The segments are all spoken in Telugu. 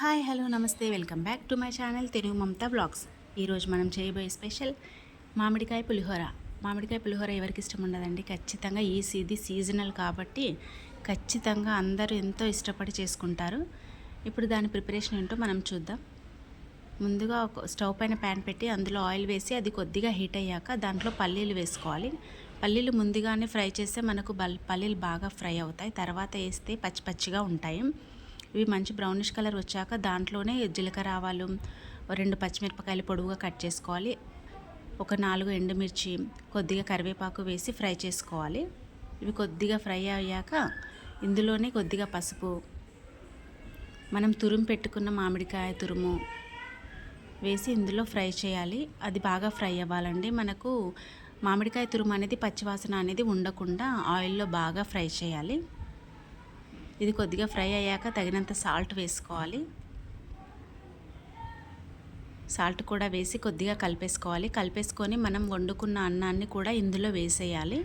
Hi hello namaste. Welcome back to my channel Telugu Mamatha blogs. ఈరోజు మనం చేయబోయే స్పెషల్ మామిడికాయ పులిహోర. మామిడికాయ పులిహోర ఎవరికి ఇష్టం ఉండదండి? ఖచ్చితంగా ఈ ఇది సీజనల్ కాబట్టి ఖచ్చితంగా అందరూ ఎంతో ఇష్టపడి చేసుకుంటారు. ఇప్పుడు దాని ప్రిపరేషన్ ఏంటో మనం చూద్దాం. ముందుగా ఒక స్టవ్ పైన ప్యాన్ పెట్టి అందులో ఆయిల్ వేసి అది కొద్దిగా హీట్ అయ్యాక దాంట్లో పల్లీలు వేసుకోవాలి. పల్లీలు ముందుగానే ఫ్రై చేస్తే మనకు బల్ పల్లీలు బాగా ఫ్రై అవుతాయి. తర్వాత వేస్తే పచ్చి పచ్చిగా ఉంటాయి. ఇవి మంచి బ్రౌనిష్ కలర్ వచ్చాక దాంట్లోనే జీలకర్ర ఆవాలు రెండు పచ్చిమిరపకాయలు పొడవుగా కట్ చేసుకోవాలి. ఒక నాలుగు ఎండుమిర్చి కొద్దిగా కరివేపాకు వేసి ఫ్రై చేసుకోవాలి. ఇవి కొద్దిగా ఫ్రై అయ్యాక ఇందులోనే కొద్దిగా పసుపు మనం తురుము పెట్టుకున్న మామిడికాయ తురుము వేసి ఇందులో ఫ్రై చేయాలి. అది బాగా ఫ్రై అవ్వాలండి. మనకు మామిడికాయ తురుము అనేది పచ్చివాసన అనేది ఉండకుండా ఆయిల్లో బాగా ఫ్రై చేయాలి. ఇది కొద్దిగా ఫ్రై అయ్యాక తగినంత సాల్ట్ వేసుకోవాలి. సాల్ట్ కూడా వేసి కొద్దిగా కలిపేసుకోవాలి. కలిపేసుకొని మనం వండుకున్న అన్నాన్ని కూడా ఇందులో వేసేయాలి.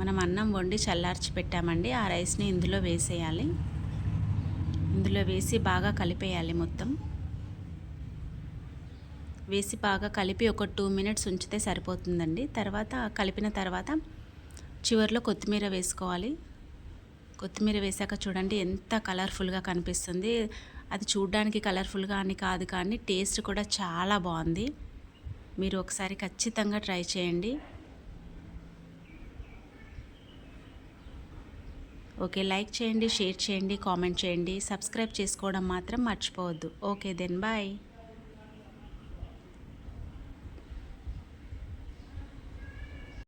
మనం అన్నం వండి చల్లార్చి పెట్టామండి. ఆ రైస్ని ఇందులో వేసేయాలి. ఇందులో వేసి బాగా కలిపేయాలి మొత్తం. వేసి బాగా కలిపి ఒక టూ మినిట్స్ ఉంచితే సరిపోతుందండి. తర్వాత కలిపిన తర్వాత చివరిలో కొత్తిమీర వేసుకోవాలి. కొత్తిమీర వేసాక చూడండి ఎంత కలర్ఫుల్గా కనిపిస్తుంది. అది చూడ్డానికి కలర్ఫుల్గా అని కాదు కానీ టేస్ట్ కూడా చాలా బాగుంది. మీరు ఒకసారి ఖచ్చితంగా ట్రై చేయండి. ఓకే లైక్ చేయండి షేర్ చేయండి కామెంట్ చేయండి. సబ్స్క్రైబ్ చేసుకోవడం మాత్రం మర్చిపోవద్దు. Okay then bye